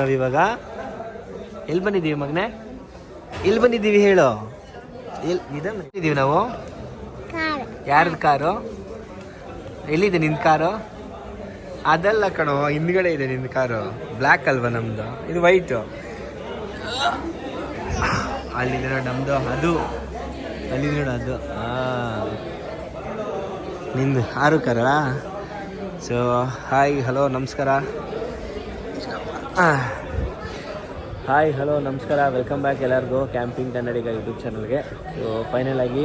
ನಾವು ಇವಾಗ ಎಲ್ಲಿ ಬಂದಿದ್ದೀವಿ ಮಗನೆ? ಎಲ್ಲಿ ಬಂದಿದ್ದೀವಿ ಹೇಳು? ಎಲ್ಲಿ ಇದ್ದೀವಿ ನಾವು? ಯಾರದ ಕಾರು? ಎಲ್ಲಿದೆ ನಿನ್ನ ಕಾರು? ಅದಲ್ಲ ಕಣೋ, ಹಿಂದ್ಗಡೆ ಇದೆ ನಿನ್ನ ಕಾರು. ಬ್ಲ್ಯಾಕ್ ಅಲ್ವಾ ನಮ್ದು? ಇದು ವೈಟು ಅಲ್ಲಿದೆ ನೋಡಿ ನಮ್ದು ಅದು. ಅಲ್ಲಿದೆ ನೋಡು ಅದು. ಹಾಂ ನಿಂದು ಆರು ಕಾರ ಸೊ ಹಾಯ್ ಹಲೋ ನಮಸ್ಕಾರ. ಹಾಯ್ ಹಲೋ ನಮಸ್ಕಾರ. ವೆಲ್ಕಮ್ ಬ್ಯಾಕ್ ಎಲ್ಲರಿಗೂ ಕ್ಯಾಂಪಿಂಗ್ ಕನ್ನಡಿಗ ಯೂಟ್ಯೂಬ್ ಚಾನಲ್ಗೆ ಸೊ ಫೈನಲ್ ಆಗಿ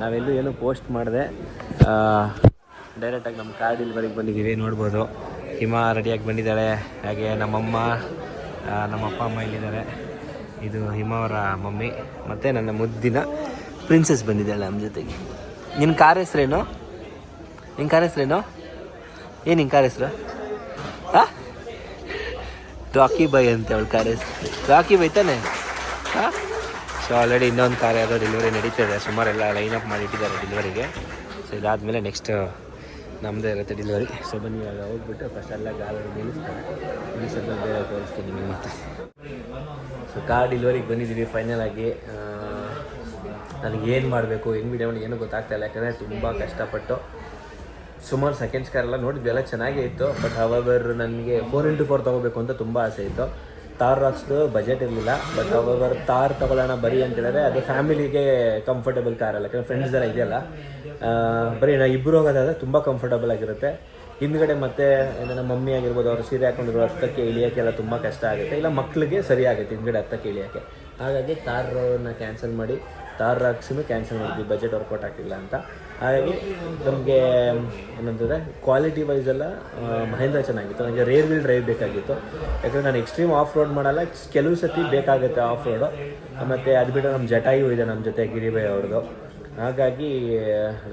ನಾವೆಲ್ಲೂ ಏನು ಪೋಸ್ಟ್ ಮಾಡಿದೆ. ಡೈರೆಕ್ಟಾಗಿ ನಮ್ಮ ಕಾರ್ ಡಿಲ್ವರಿಗೆ ಬಂದಿದ್ದೀವಿ, ನೋಡ್ಬೋದು. ಹಿಮ ರೆಡಿಯಾಗಿ ಬಂದಿದ್ದಾಳೆ. ಹಾಗೆ ನಮ್ಮಮ್ಮ ನಮ್ಮ ಅಪ್ಪ ಅಮ್ಮ ಇಲ್ಲಿದ್ದಾರೆ. ಇದು ಹಿಮ ಅವರ ಮಮ್ಮಿ. ಮತ್ತು ನನ್ನ ಮುದ್ದಿನ ಪ್ರಿನ್ಸೆಸ್ ಬಂದಿದ್ದಾಳೆ ನಮ್ಮ ಜೊತೆಗೆ. ನಿನ್ನ ಕಾರ್ ಹೆಸ್ರೇನು? ನಿನ್ನ ಕಾರ್ ಹೆಸ್ರೇನು? ಏನು ನಿನ್ನ ಕಾರ್ ಹೆಸ್ರು? ರಾಕಿ ಬೈ ಅಂತ ಅವಳು ಕಾರ್ ರಾಕಿ ಬೈ ತಾನೆ? ಹಾಂ? ಸೊ ಆಲ್ರೆಡಿ ಇನ್ನೊಂದು ಕಾರ್ ಯಾವುದೋ ಡೆಲಿವರಿ ಸುಮಾರು ಸುಮಾರೆಲ್ಲ ಲೈನ್ ಅಪ್ ಮಾಡಿಟ್ಟಿದ್ದಾರೆ ಡೆಲಿವರಿಗೆ ಸೊ ಇದಾದಮೇಲೆ ನೆಕ್ಸ್ಟ್ ನಮ್ಮದೇ ಇರುತ್ತೆ ಡೆಲಿವರಿ ಸೊ ಬನ್ನಿ ಇವಾಗ ಹೋಗ್ಬಿಟ್ಟು ಫಸ್ಟ್ ಎಲ್ಲ ಗಾಡಿ ನಿಲ್ಲಿಸ್ತಾರೆ. ಸ್ವಲ್ಪ ಬೇರೆ ತೋರಿಸ್ತೀನಿ ನಿಮಗೆ. ಮತ್ತೆ ಸೊ ಕಾರ್ ಡೆಲಿವರಿಗೆ ಬಂದಿದ್ದೀವಿ ಫೈನಲ್ ಆಗಿ. ನನಗೆ ಏನು ಮಾಡಬೇಕು ಹೆಂಗೆ ವಿಡಿಯೋ ಮಾಡಿ ಏನೂ ಗೊತ್ತಾಗ್ತಾ ಇಲ್ಲ. ಯಾಕಂದರೆ ತುಂಬ ಕಷ್ಟಪಟ್ಟು ಸುಮಾರು ಸೆಕೆಂಡ್ಸ್ ಕಾರ್ ಎಲ್ಲ ನೋಡಿದ್ವಿ, ಎಲ್ಲ ಚೆನ್ನಾಗೇ ಇತ್ತು. ಬಟ್ ಅವರ್ ನನಗೆ ಫೋರ್ ಇಂಟು ಫೋರ್ ತೊಗೋಬೇಕು ಅಂತ ತುಂಬ ಆಸೆ ಇತ್ತು. ತಾರ್ ರಾಕ್ಸ್ದು ಬಜೆಟ್ ಇರಲಿಲ್ಲ. ಬಟ್ ಅವರ್ ತಾರ್ ತೊಗೊಳ್ಳೋಣ ಬರೀ ಅಂತ ಹೇಳಿದ್ರೆ, ಅದು ಫ್ಯಾಮಿಲಿಗೆ ಕಂಫರ್ಟಬಲ್ ಕಾರ್ ಅಲ್ಲ. ಯಾಕಂದರೆ ಫ್ರೆಂಡ್ಸ್ ಎಲ್ಲ ಇದೆಯಲ್ಲ. ಬರೀ ನಾ ಇಬ್ಬರು ಹೋಗೋದಾದ್ರೆ ತುಂಬ ಕಂಫರ್ಟಬಲ್ ಆಗಿರುತ್ತೆ. ಹಿಂದ್ಗಡೆ ಮತ್ತೆ ನಮ್ಮ ಮಮ್ಮಿ ಆಗಿರ್ಬೋದು, ಅವ್ರು ಸೀರೆ ಹಾಕೊಂಡಿರೋ ಹತ್ತಕ್ಕೆ ಇಳಿಯೋಕ್ಕೆಲ್ಲ ತುಂಬ ಕಷ್ಟ ಆಗುತ್ತೆ. ಇಲ್ಲ ಮಕ್ಕಳಿಗೆ ಸರಿ ಆಗುತ್ತೆ ಹಿಂದ್ಗಡೆ ಹತ್ತಕ್ಕೆ ಇಳಿಯೋಕ್ಕೆ. ಹಾಗಾಗಿ ತಾರನ್ನ ಕ್ಯಾನ್ಸಲ್ ಮಾಡಿ ತಾರ್ ರಾಕ್ಸನ್ನು ಕ್ಯಾನ್ಸಲ್ ಮಾಡಿದ್ವಿ. ಬಜೆಟ್ ವರ್ಕೌಟ್ ಆಗಿಲ್ಲ ಅಂತ. ಹಾಗಾಗಿ ನಮಗೆ, ಏನಂತಂದರೆ ಕ್ವಾಲಿಟಿ ವೈಸ್ ಎಲ್ಲ ಮಹೇಂದ್ರ ಚೆನ್ನಾಗಿತ್ತು. ನನಗೆ ರೇರ್ ವೀಲ್ ಡ್ರೈವ್ ಬೇಕಾಗಿತ್ತು. ಯಾಕಂದರೆ ನಾನು ಎಕ್ಸ್ಟ್ರೀಮ್ ಆಫ್ ರೋಡ್ ಮಾಡಲ್ಲ, ಕೆಲವು ಸತಿ ಬೇಕಾಗುತ್ತೆ ಆಫ್ ರೋಡು ಮತ್ತು ಅದು ಬಿಟ್ಟು ನಮ್ಮ ಜಟಾಯು ಇದೆ ನಮ್ಮ ಜೊತೆ ಗಿರಿಬೈ ಅವ್ರದ್ದು ಹಾಗಾಗಿ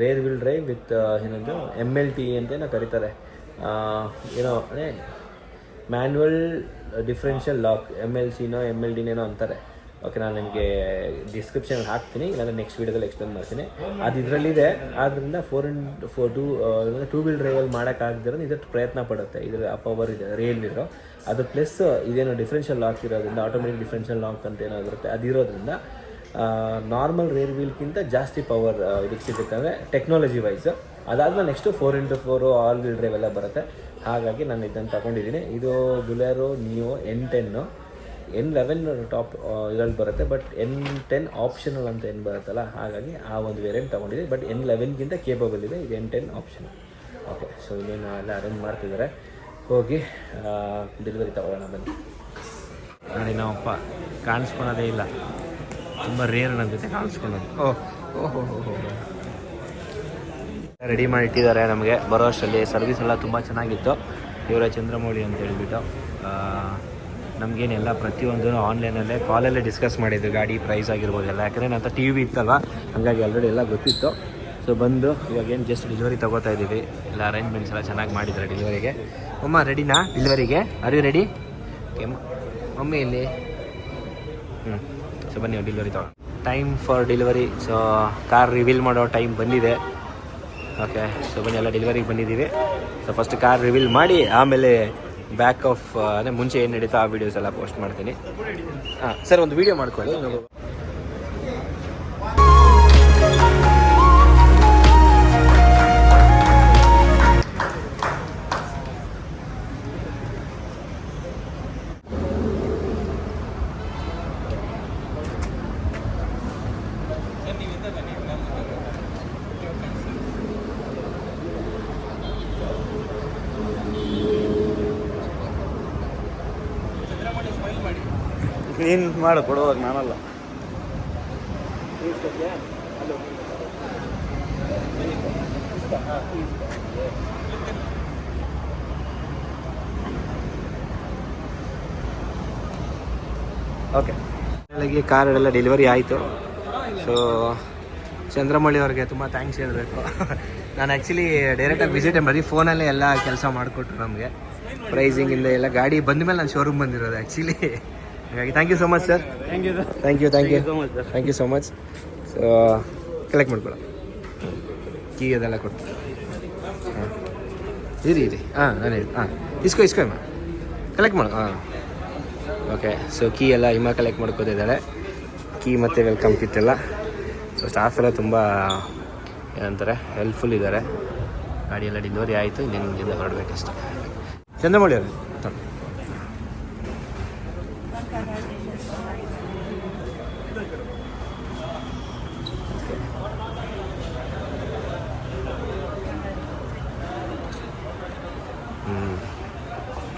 ರೇರ್ ವಿಲ್ ಡ್ರೈವ್ ವಿತ್ ಏನಂದು ಎಂ ಎಲ್ ಟಿ ಅಂತೇನೋ ಕರೀತಾರೆ. ಏನೋ ಅಂದರೆ manual differential lock M L ಸಿನೋ M L ಡಿನೇನೋ ಅಂತಾರೆ. ಓಕೆ, ನಾನು ನಿಮಗೆ ಡಿಸ್ಕ್ರಿಪ್ಷನ್ ಹಾಕ್ತೀನಿ, ಇಲ್ಲಾಂದ್ರೆ ನೆಕ್ಸ್ಟ್ ವೀಡಿಯೋದಲ್ಲಿ ಎಕ್ಸ್ಪ್ಲೇನ್ ಮಾಡ್ತೀನಿ. ಅದು ಇದರಲ್ಲಿದೆ ಆದ್ದರಿಂದ four in four two two wheel ಡ್ರೈವಲ್ಲಿ ಮಾಡೋಕ್ಕಾಗದಿರೋ ಇದಕ್ಕೆ ಪ್ರಯತ್ನ ಪಡುತ್ತೆ. ಇದರ ಪವರ್ ಇದೆ ರೇಲ್ ಇರೋ. ಅದು ಪ್ಲಸ್ ಇದೇನು ಡಿಫ್ರೆನ್ಷಿಯಲ್ ಲಾಕ್ ಇರೋದ್ರಿಂದ ಆಟೋಮೆಟಿಕ್ ಡಿಫ್ರೆನ್ಷಿಯಲ್ ಲಾಕ್ ಅಂತ ಏನೋ ಬರುತ್ತೆ ಅದಿರೋದ್ರಿಂದ ನಾರ್ಮಲ್ ರೇರ್ ವೀಲ್ಗಿಂತ ಜಾಸ್ತಿ ಪವರ್ ಇದಕ್ಕೆ ಸಿಗುತ್ತೆ. ಅಂದರೆ ಟೆಕ್ನಾಲಜಿ ವೈಸ್ ಅದಾದ್ಮೇಲೆ next four into four all wheel drive ಎಲ್ಲ ಬರುತ್ತೆ. ಹಾಗಾಗಿ ನಾನು ಇದನ್ನು ತಗೊಂಡಿದ್ದೀನಿ. ಇದು Bolero Neo N ten N eleven top ಇದರಲ್ಲಿ ಬರುತ್ತೆ ಬಟ್ ಎನ್ ಟೆನ್ ಆಪ್ಷನಲ್ ಅಂತ ಏನು ಬರುತ್ತಲ್ಲ ಹಾಗಾಗಿ ಆ ಒಂದು ವೇರಿಯಂಟ್ ತೊಗೊಂಡಿದ್ದೀವಿ ಬಟ್ ಎನ್ ಲೆವೆನ್ಗಿಂತ ಕೇಪಬಲ್ ಇದೆ ಇದು N ten option okay so ಇನ್ನೇನು ಎಲ್ಲ ಅರೇಂಜ್ ಮಾಡ್ತಿದ್ದಾರೆ. ಹೋಗಿ ಡೆಲಿವರಿ ತಗೊಳ್ಳೋಣ ಬನ್ನಿ. ನೋಡಿ ನಮ್ಮಪ್ಪ ಕಾಣಿಸ್ಕೊಳೋದೇ ಇಲ್ಲ. ತುಂಬ ರೇರ್ ನನ್ನ ಜೊತೆ ಕಾಣಿಸ್ಕೊಳ್ಳೋದು ಓಹ್ ಓಹೋ ರೆಡಿ ಮಾಡಿಟ್ಟಿದ್ದಾರೆ ನಮಗೆ. ಬರೋ ಅಷ್ಟರಲ್ಲಿ ಸರ್ವಿಸ್ ಎಲ್ಲ ತುಂಬ ಚೆನ್ನಾಗಿತ್ತು. ಇವರ ಚಂದ್ರಮೌಳಿ ಅಂತ ಹೇಳ್ಬಿಟ್ಟು ನಮಗೇನೆಲ್ಲ ಪ್ರತಿಯೊಂದು ಆನ್ಲೈನಲ್ಲೇ ಕಾಲಲ್ಲೇ ಡಿಸ್ಕಸ್ ಮಾಡಿದ್ದು, ಗಾಡಿ ಪ್ರೈಸ್ ಆಗಿರ್ಬೋದು ಎಲ್ಲ. ಯಾಕಂದರೆ ನನ್ನ ಟಿ ವಿ ಇತ್ತಲ್ವ? ಹಾಗಾಗಿ ಆಲ್ರೆಡಿ ಎಲ್ಲ ಗೊತ್ತಿತ್ತು. ಸೊ ಬಂದು ಇವಾಗ ಏನು ಜಸ್ಟ್ ಡಿಲಿವರಿ ತೊಗೋತಾ ಇದ್ದೀವಿ. ಎಲ್ಲ ಅರೇಂಜ್ಮೆಂಟ್ಸ್ ಎಲ್ಲ ಚೆನ್ನಾಗಿ ಮಾಡಿದ್ದಾರೆ ಡೆಲಿವರಿಗೆ ಅಮ್ಮ ರೆಡಿನಾ ಡಿಲಿವರಿಗೆ ಯು ರೆಡಿ ಮಮ್ಮಿ ಇಲ್ಲಿ. ಹ್ಞೂ ಸೊ ಬನ್ನಿ ಡೆಲಿವರಿ ತಗೋ. Time for delivery so car reveal ಮಾಡೋ ಟೈಮ್ ಬಂದಿದೆ. ಓಕೆ ಸೊ ಬನ್ನಿ, ಎಲ್ಲ ಡೆಲಿವರಿಗೆ ಬಂದಿದ್ದೀವಿ. ಸೊ ಫಸ್ಟ್ ಕಾರ್ ರಿವೀಲ್ ಮಾಡಿ, ಆಮೇಲೆ ಬ್ಯಾಕ್ ಆಫ್ ಅಂದರೆ ಮುಂಚೆ ಏನು ನಡೀತೋ ಆ ವೀಡಿಯೋಸ್ ಎಲ್ಲ ಪೋಸ್ಟ್ ಮಾಡ್ತೀನಿ. ಹಾಂ, ಸರ್, ಒಂದು ವೀಡಿಯೋ ಮಾಡ್ಕೊಳ್ಳಿ ನೀನು ಮಾಡು, ಕೊಡುವಾಗ ನಾನಲ್ಲ. ಓಕೆ ಬೆಳಗ್ಗೆ ಕಾರ್ ಎಲ್ಲ ಡೆಲಿವರಿ ಆಯಿತು. ಸೊ ಚಂದ್ರಮೌಳಿ ಅವ್ರಿಗೆ ತುಂಬ ಥ್ಯಾಂಕ್ಸ್ ಹೇಳಬೇಕು. ನಾನು ಆ್ಯಕ್ಚುಲಿ ಡೈರೆಕ್ಟಾಗಿ ವಿಸಿಟ್ ಬರೀ ಫೋನಲ್ಲೇ ಎಲ್ಲ ಕೆಲಸ ಮಾಡಿಕೊಟ್ರು ನಮಗೆ. ಪ್ರೈಸಿಂಗಿಂದ ಎಲ್ಲ ಗಾಡಿ ಬಂದ ಮೇಲೆ ನಾನು ಶೋರೂಮ್ ಬಂದಿರೋದು ಆ್ಯಕ್ಚುಲಿ ಹಾಗಾಗಿ thank you so much sir thank you thank you thank you much, sir. Thank you so much so collect ಮಾಡ್ಕೊಳ್ಳಿ ಕೀ ಅದೆಲ್ಲ ಕೊಟ್ಟು. ಹಾಂ. ಇರಿ ಇರಿ. ಹಾಂ ನಾನು ಹಾಂ. ಇಸ್ಕೋ ಇಸ್ಕೋ ಅಮ್ಮ. ಕಲೆಕ್ಟ್ ಮಾಡು. ಹಾಂ. ಓಕೆ ಸೊ ಕೀ ಎಲ್ಲ ಇಮ್ಮ ಕಲೆಕ್ಟ್ ಮಾಡ್ಕೋತಿದ್ದಾಳೆ ಕೀ ಮತ್ತು ವೆಲ್ಕಮ್ ಕಿಟ್ ಎಲ್ಲ. ಸೊ ಸ್ಟಾಫ್ ಎಲ್ಲ ತುಂಬ ಏನಂತಾರೆ ಹೆಲ್ಪ್ಫುಲ್ ಇದ್ದಾರೆ. ಗಾಡಿ ಎಲ್ಲ ಡೆಲಿವರಿ ಆಯಿತು ಇನ್ನೇನು ಇಲ್ಲಿಂದ ಹೊರಡ್ಬೇಕಷ್ಟೆ. ಚಂದ್ರಮೌಳಿ ಅವರು.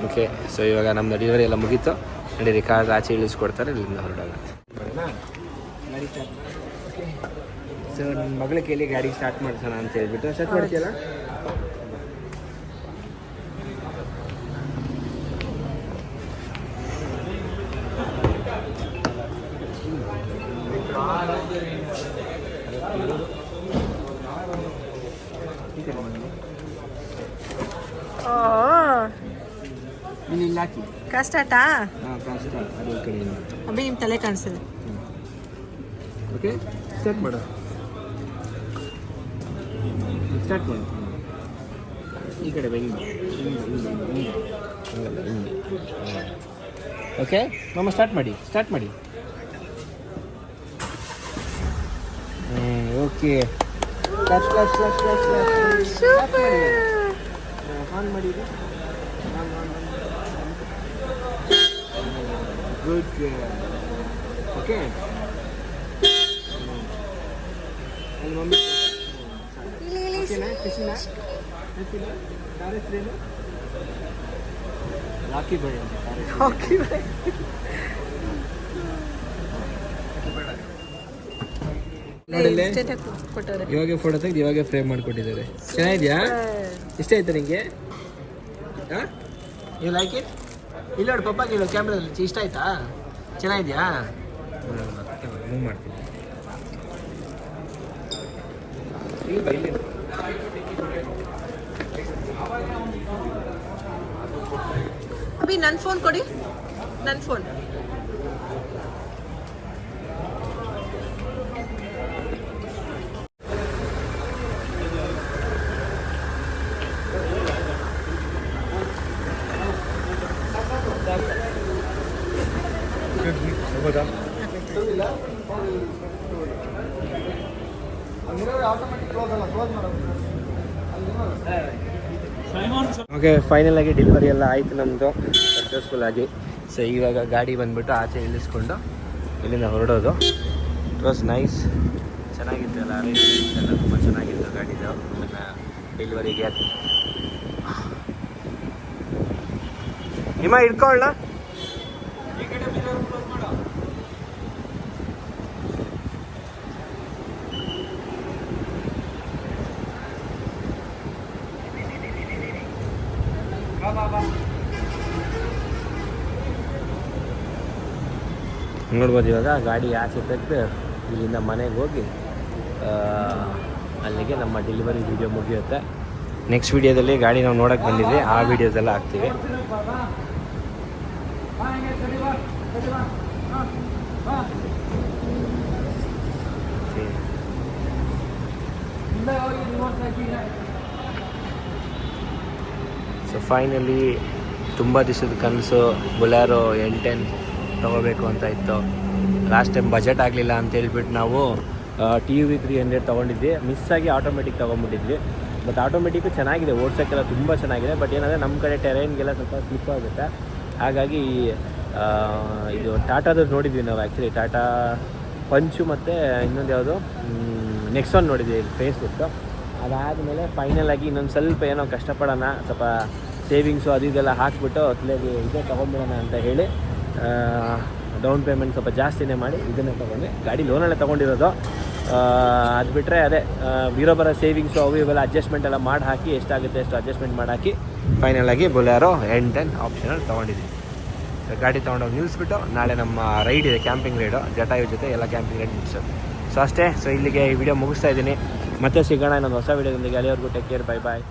ಓಕೆ ಸೊ ಇವಾಗ ನಮ್ಮ ಡೆಲಿವರಿ ಎಲ್ಲ ಮುಗೀತು. ನಡೀರಿ, ಕಾರ್ ಆಚೆ ಇಳಿಸ್ಕೊಡ್ತಾರೆ, ಇಲ್ಲಿಂದ ಹೊರಡೋಣ ಸೊ ನನ್ನ ಮಗಳ ಕೇಳಿ ಗಾಡಿ ಸ್ಟಾರ್ಟ್ ಮಾಡ್ಸೋಣ ಅಂತ ಹೇಳ್ಬಿಟ್ಟು. ಸ್ಟಾರ್ಟ್ ಮಾಡ್ತೀಯಲ್ಲ? ಓ ನೀನು ಇಲ್ಲಿ ಹಾಕಿ ಕಷ್ಟಟಾ ಹಾಂ ಕಷ್ಟ ಅದು ಈ ಅಭಿ ನಿಮ್ಮ ತಲೆ ಕಾಣಿಸ್ತದೆ. ಓಕೆ ಸ್ಟಾರ್ಟ್ ಮಾಡು. ಸ್ಟಾರ್ಟ್ ಮಾಡು. ಈ ಕಡೆ ಬೆಂಗ್ ಓಕೆ ಮಮ್ಮ ಸ್ಟಾರ್ಟ್ ಮಾಡಿ ಸ್ಟಾರ್ಟ್ ಮಾಡಿ. Okay class class class class class on ಮಾಡಿ ಗುಡ್ ಓಕೆ Okay. ಮಮ್ಮಿ ಓಕೆನಾ ಖುಷಿನಾ ಖುಷಿನಾ Lucky boy. ರಾಕಿ ಬೈ ಅಂತ ಕಾರ್ ಹೆಸ್ರು. ನೋಡಿಲ್ಲಿ ಕೊಟ್ಟವ್ರೆ. ಇವಾಗೆ ಫೋಟೋ ತೆಗೆದು ಇವಾಗ ಫ್ರೇಮ್ ಮಾಡಿಕೊಟ್ಟಿದ್ದಾರೆ. ಚೆನ್ನಾಗಿದ್ಯಾ? ಇಷ್ಟ ಆಯ್ತಾ ನಿಂಗೆ? ಹಾಂ? ಯು ಲೈಕ್ ಇಟ್ ಇಲ್ಲ ನೋಡಿ, ಪಪ್ಪಾಗೆ ಇಲ್ಲ ಕ್ಯಾಮ್ರಾದಲ್ಲಿ ಇಷ್ಟ ಆಯ್ತಾ? ಚೆನ್ನಾಗಿದ್ಯಾ? ಮಾಡ್ತೀನಿ. ಅಭಿ ನನ್ನ ಫೋನ್ ಕೊಡಿ. ನನ್ನ ಫೋನ್ ಓಕೆ ಫೈನಲ್ ಆಗಿ ಡೆಲಿವರಿ ಎಲ್ಲ ಆಯಿತು ನಮ್ಮದು ಸಕ್ಸಸ್ಫುಲ್ ಆಗಿ. ಸೊ ಇವಾಗ ಗಾಡಿ ಬಂದ್ಬಿಟ್ಟು ಆಚೆ ಇಳಿಸ್ಕೊಂಡು ಇಲ್ಲಿಂದ ಹೊರಡೋದು. ಇಟ್ ವಾಸ್ ನೈಸ್ ಚೆನ್ನಾಗಿತ್ತು ಎಲ್ಲ ಅರೇಂಜ್ಮೆಂಟ್ಸ್ ಎಲ್ಲ ತುಂಬ ಚೆನ್ನಾಗಿತ್ತು ಗಾಡಿದು. ನನ್ನ ಡೆಲಿವರಿಗೆ ಹಿಮ ಇಟ್ಕೊಳ್ಳ ನೋಡ್ಬೋದು ಇವಾಗ, ಗಾಡಿ ಆಚೆ ತೆಗೆದು ಇಲ್ಲಿಂದ ಮನೆಗೆ ಹೋಗಿ ಅಲ್ಲಿಗೆ ನಮ್ಮ ಡೆಲಿವರಿ ವಿಡಿಯೋ ಮುಗಿಯುತ್ತೆ. ನೆಕ್ಸ್ಟ್ ವಿಡಿಯೋದಲ್ಲಿ ಗಾಡಿ ನಾವು ನೋಡೋಕೆ ಬಂದಿದ್ವಿ, ಆ ವಿಡಿಯೋಸ್ ಎಲ್ಲ ಹಾಕ್ತೀವಿ. ಸೊ ಫೈನಲಿ ತುಂಬ ದಿವಸದ ಕನಸು ಬುಲಾರೋ ಎನ್ ತೊಗೋಬೇಕು ಅಂತ ಇತ್ತು. ಲಾಸ್ಟ್ ಟೈಮ್ ಬಜೆಟ್ ಆಗಲಿಲ್ಲ ಅಂತ ಹೇಳ್ಬಿಟ್ಟು ನಾವು ಟಿ ವಿ ತ್ರೀ ಹಂಡ್ರೆಡ್ ತೊಗೊಂಡಿದ್ವಿ. ಮಿಸ್ ಆಗಿ ಆಟೋಮೆಟಿಕ್ ತೊಗೊಂಡ್ಬಿಟ್ಟಿದ್ವಿ. ಬಟ್ ಆಟೋಮೆಟಿಕ್ಕು ಚೆನ್ನಾಗಿದೆ. ಓಡ್ಸೋಕ್ಕೆಲ್ಲ ತುಂಬ ಚೆನ್ನಾಗಿದೆ. ಬಟ್ ಏನಂದರೆ ನಮ್ಮ ಕಡೆ ಟೆರೈನ್ಗೆಲ್ಲ ಸ್ವಲ್ಪ ಸ್ಲಿಪ್ ಆಗುತ್ತೆ. ಹಾಗಾಗಿ ಇದು ಟಾಟಾದು ನೋಡಿದ್ವಿ ನಾವು ಆ್ಯಕ್ಚುಲಿ ಟಾಟಾ ಪಂಚು ಮತ್ತು ಇನ್ನೊಂದು ಯಾವುದು? ನೆಕ್ಸ್ಟ್ ಒನ್ ನೋಡಿದ್ವಿ ಫೇಸ್ಬುಕ್ ಅದಾದಮೇಲೆ ಫೈನಲ್ ಆಗಿ ಇನ್ನೊಂದು ಸ್ವಲ್ಪ ಏನೋ ಕಷ್ಟಪಡೋಣ, ಸ್ವಲ್ಪ ಸೇವಿಂಗ್ಸು ಅದು ಇದೆಲ್ಲ ಹಾಕ್ಬಿಟ್ಟು ಅತ್ಲಾಗಿ ಇದೇ ತೊಗೊಂಡ್ಬಿಡೋಣ ಅಂತ ಹೇಳಿ ಡೌನ್ ಪೇಮೆಂಟ್ ಸ್ವಲ್ಪ ಜಾಸ್ತಿನೇ ಮಾಡಿ ಇದನ್ನೇ ತೊಗೊಂಡೆ ಗಾಡಿ ಲೋನಲ್ಲೇ ತೊಗೊಂಡಿರೋದು. ಅದು ಬಿಟ್ಟರೆ ಅದೇ ಆ, ಇರೋ ಬರೋ ಸೇವಿಂಗ್ಸು ಅವು ಇವೆಲ್ಲ ಅಡ್ಜಸ್ಟ್ಮೆಂಟ್ ಎಲ್ಲ ಮಾಡಿ ಹಾಕಿ ಎಷ್ಟಾಗುತ್ತೆ ಎಷ್ಟು ಅಡ್ಜಸ್ಟ್ಮೆಂಟ್ ಮಾಡಿ ಹಾಕಿ ಫೈನಲ್ ಆಗಿ ಬೊಲ್ಯಾರೋ ಎಂಡ್ ಟೆನ್ ಆಪ್ಷನಲ್ಲಿ ತೊಗೊಂಡಿದ್ದೀನಿ. ಗಾಡಿ ತೊಗೊಂಡೋಗಿ ನಿಲ್ಲಿಸ್ಬಿಟ್ಟು ನಾಳೆ ನಮ್ಮ ರೈಡ್ ಇದೆ ಕ್ಯಾಂಪಿಂಗ್ ರೈಡು ಜಟಾಯು ಜೊತೆ ಎಲ್ಲ ಕ್ಯಾಂಪಿಂಗ್ ರೈಡ್ ಮುಗಿಸೋದು ಸೊ ಅಷ್ಟೇ. ಸೊ ಇಲ್ಲಿಗೆ ಈ ವಿಡಿಯೋ ಮುಗಿಸ್ತಾ ಇದ್ದೀನಿ. ಮತ್ತೆ ಸಿಗೋಣ ಇನ್ನೊಂದು ಹೊಸ ವಿಡಿಯೋದೊಂದಿಗೆ ಅಲ್ಲಿವರೆಗೂ ಟೇಕ್ ಕೇರ್ ಬೈ ಬಾಯ್